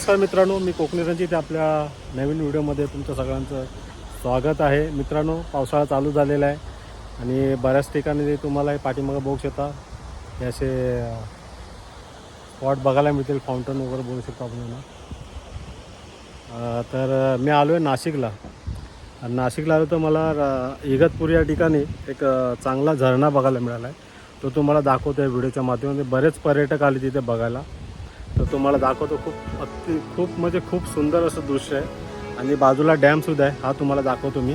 नमस्कार मित्रांनो मी कोकणी रणजित आपल्या नवीन व्हिडिओमध्ये तुमचं सगळ्यांचं स्वागत आहे. मित्रांनो पावसाळा चालू झालेला आहे आणि बऱ्याच ठिकाणी तुम्हाला हे पाठीमागं बघू शकता हे असे स्पॉट बघायला मिळतील फाउंटन वगैरे बोलू शकतो आपण तर मी आलो आहे नाशिकला. आणि नाशिकला आलो तर मला इगतपूर या ठिकाणी एक चांगला झरणा बघायला मिळाला आहे. तो तुम्हाला दाखवतो आहे व्हिडिओच्या माध्यमातून. बरेच पर्यटक आले तिथे बघायला. तुम्हाला दाखवतो. खूप अति खूप म्हणजे खूप सुंदर असं दृश्य आहे. आणि बाजूला डॅमसुद्धा आहे. हा तुम्हाला दाखवतो मी.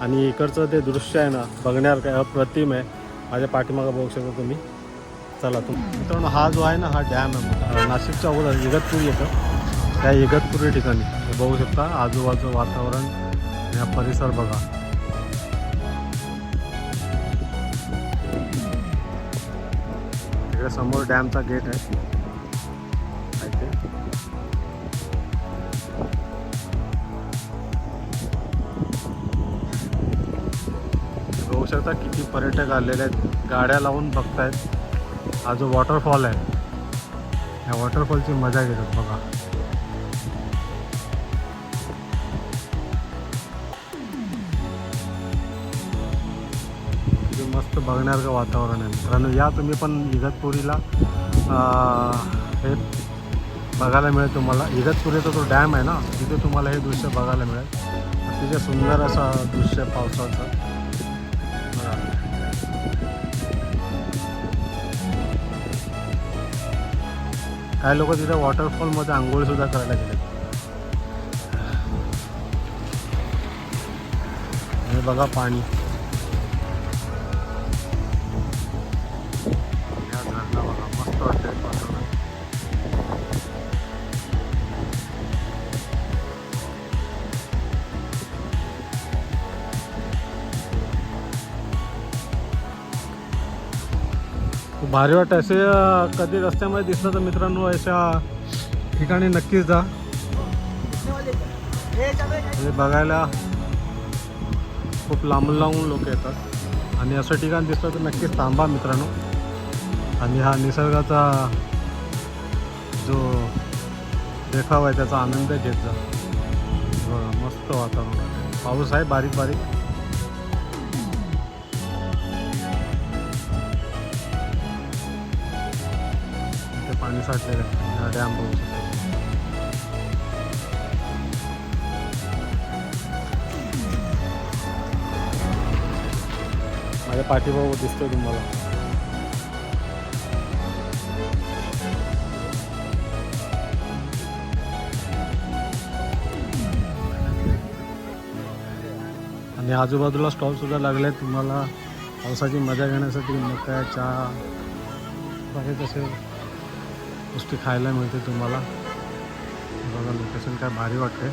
आणि इकडचं ते दृश्य आहे ना बघण्यासारखं काय अप्रतिम आहे. माझ्या पाठीमागं बघू शकता तुम्ही. चला तुम मित्रांनो हा जो आहे ना हा डॅम आहे नाशिकच्या अगोदर इगतपूर येतं. त्या इगतपूर ठिकाणी. बघू शकता आजूबाजू वातावरण या हा परिसर बघा. तिकडे समोर डॅमचा गेट आहे. बघू शकता किती पर्यटक आलेले आहेत गाड्या लावून बघतायत. हा जो वॉटरफॉल आहे ह्या वॉटरफॉलची मजा घेतात बघा. मस्त बघण्यासारखं वातावरण आहे. मित्रांनो या तुम्ही पण इगतपुरीला हे बघायला मिळेल तुम्हाला. इगतपुरीचा जो डॅम आहे ना तिथे तुम्हाला हे दृश्य बघायला मिळेल. अतिशय सुंदर असा दृश्य आहे पावसाचं. काही लोक तिथे वॉटरफॉलमध्ये आंघोळीसुद्धा करायला गेले हे बघा पाणी. भारी वाटतं. असे कधी रस्त्यामध्ये दिसलं तर मित्रांनो अशा ठिकाणी नक्कीच जा. हे बघायला खूप लांबून लांबून लोक येतात. आणि असं ठिकाण दिसलं तर नक्कीच थांबा मित्रांनो. आणि हा निसर्गाचा जो देखावा आहे त्याचा आनंद घेत जा. बघा मस्त वातावरण. पाऊस आहे बारीक बारीक. साठलेलं आहे. हा डॅम बघू शकतो माझ्या पाठीभाऊ दिसतोय तुम्हाला. आणि आजूबाजूला स्टॉल सुद्धा लागले आहेत तुम्हाला पावसाची मजा घेण्यासाठी मका चहा बरेच असे गोष्टी खायला मिळते तुम्हाला. बघा लोकेशन काय भारी वाटते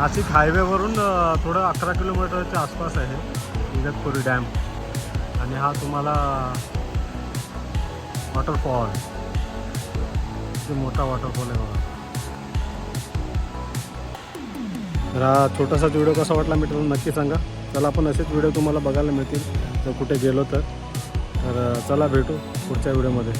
नाशिक हायवेवरून थोडं अकरा किलोमीटरच्या आसपास आहे इगतपुरी डॅम. आणि हा तुम्हाला वॉटरफॉल. किती मोठा वॉटरफॉल आहे बघा. तर हा छोटासा व्हिडिओ कसा वाटला मित्रांनो नक्की सांगा. चला आपण असेच व्हिडिओ तुम्हाला बघायला मिळतील. जर कुठे गेलो तर. तर चला भेटू पुढच्या व्हिडिओमध्ये.